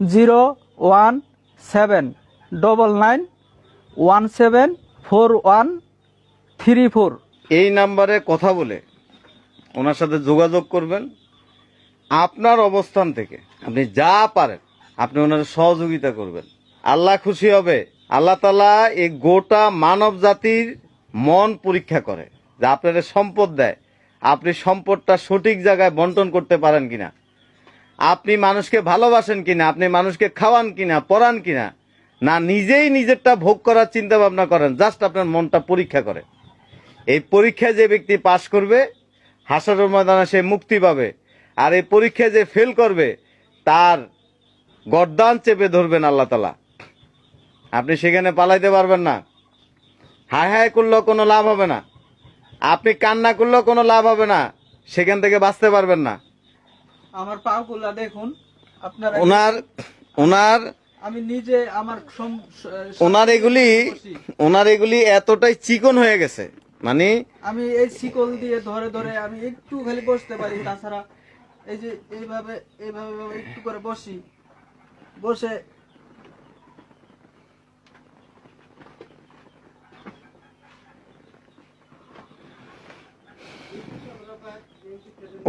Zero one seven double nine one seven four one three four. এই নাম্বারে কথা বলে ওনার সাথে যোগাযোগ করবেন। আপনার অবস্থান থেকে আপনি যা পারেন, আপনি ওনার সহযোগিতা করবেন। আল্লাহ খুশি হবে। আল্লাহ তালা এই গোটা মানব জাতির মন পরীক্ষা করে যে আপনার সম্পদ দেয়। আপনি সম্পদটা সঠিক জায়গায় বন্টন করতে পারেন কিনা। আপনি মানুষকে ভালোবাসেন কিনা, আপনি মানুষকে খাওয়ান কিনা, পড়ান কিনা, না নিজেই নিজেরটা ভোগ করার চিন্তা ভাবনা করেন, জাস্ট আপনার মনটা পরীক্ষা করে। এই পরীক্ষায় যে ব্যক্তি পাশ করবে হাসার ময়দানে সে মুক্তি পাবে। আর এই পরীক্ষায় যে ফেল করবে, তার গরদান চেপে ধরবেন আল্লাহ তালা। আপনি সেখানে পালাইতে পারবেন না। হায় হায় করলেও কোনো লাভ হবে না। আপনি কান্না করলেও কোনো লাভ হবে না। সেখান থেকে বাঁচতে পারবেন না। আমার পাগুলা দেখুন। আপনারা ওনার ওনার আমি নিজে আমার ওনার এগুলি ওনার এগুলি এতটাই চিকন হয়ে গেছে। মানে আমি এই শিকল দিয়ে ধরে ধরে আমি একটু খালি বসতে পারি। তাছাড়া এই যে এইভাবে এইভাবে একটু করে বসি। বসে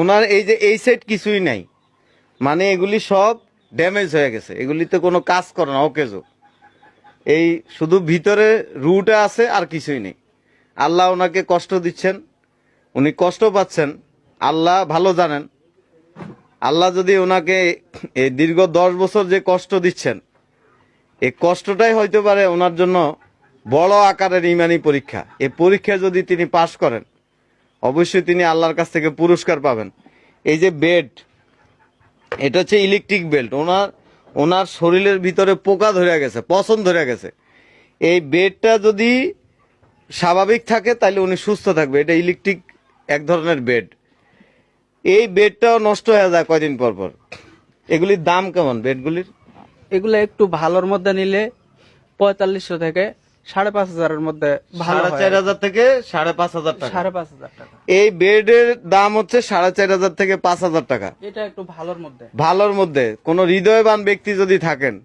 ওনার এই যে, এই সাইড কিছুই নাই। মানে এগুলি সব ড্যামেজ হয়ে গেছে। এগুলিতে কোনো কাজ করে না অকেজো এই শুধু ভিতরে রুটা আছে আর কিছুই নেই। আল্লাহ ওনাকে কষ্ট দিচ্ছেন, উনি কষ্ট পাচ্ছেন। আল্লাহ ভালো জানেন। আল্লাহ যদি ওনাকে এই দীর্ঘ দশ বছর যে কষ্ট দিচ্ছেন এই কষ্টটাই হইতে পারে ওনার জন্য বড় আকারের ইমানি পরীক্ষা। এই পরীক্ষা যদি তিনি পাশ করেন অবশ্যই তিনি আল্লাহর কাছ থেকে পুরস্কার পাবেন। এই যে বেড এটা হচ্ছে ইলেকট্রিক বেল্ট ওনার ওনার শরীরের ভিতরে পোকা ধরে গেছে পছন্দ ধরে গেছে। এই বেডটা যদি স্বাভাবিক থাকে, তাহলে উনি সুস্থ থাকবে। এটা ইলেকট্রিক এক ধরনের বেড এই বেডটাও নষ্ট হয়ে যায় কয়দিন পর পর। এগুলির দাম কেমন বেডগুলির এগুলো একটু ভালোর মধ্যে নিলে পঁয়তাল্লিশশো থেকে সাড়ে পাঁচ হাজারের মধ্যে সাড়ে চার হাজার থেকে সাড়ে পাঁচ হাজার টাকা। সাড়ে পাঁচ হাজার টাকা। এই বেডের দাম হচ্ছে সাড়ে চার হাজার থেকে পাঁচ হাজার টাকা। এটা একটু ভালোর মধ্যে। ভালোর মধ্যে। কোনো হৃদয়বান ব্যক্তি যদি থাকেন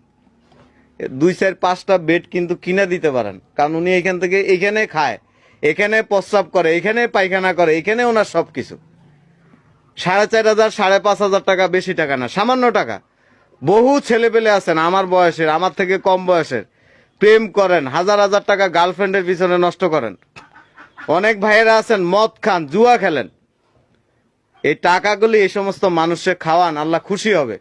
দুই চার পাঁচটা বেড কিন্তু কিনে দিতে পারেন। কারণ উনি এখান থেকে এখানে খায় এখানে প্রস্রাব করে এখানে পায়খানা করে এখানে ওনার সব কিছু সাড়ে চার হাজার সাড়ে পাঁচ হাজার টাকা বেশি টাকা না সামান্য টাকা। বহু ছেলে পেলে আছেন আমার বয়সের আমার থেকে কম বয়সের। প্রেম করেন, হাজার হাজার টাকা গার্লফ্রেন্ডের পিছনে নষ্ট করেন। অনেক ভাইয়েরা আছেন, মদ খান, জুয়া খেলেন। এই টাকাগুলি এই সমস্ত মানুষকে খাওয়ান, আল্লাহ খুশি হবে।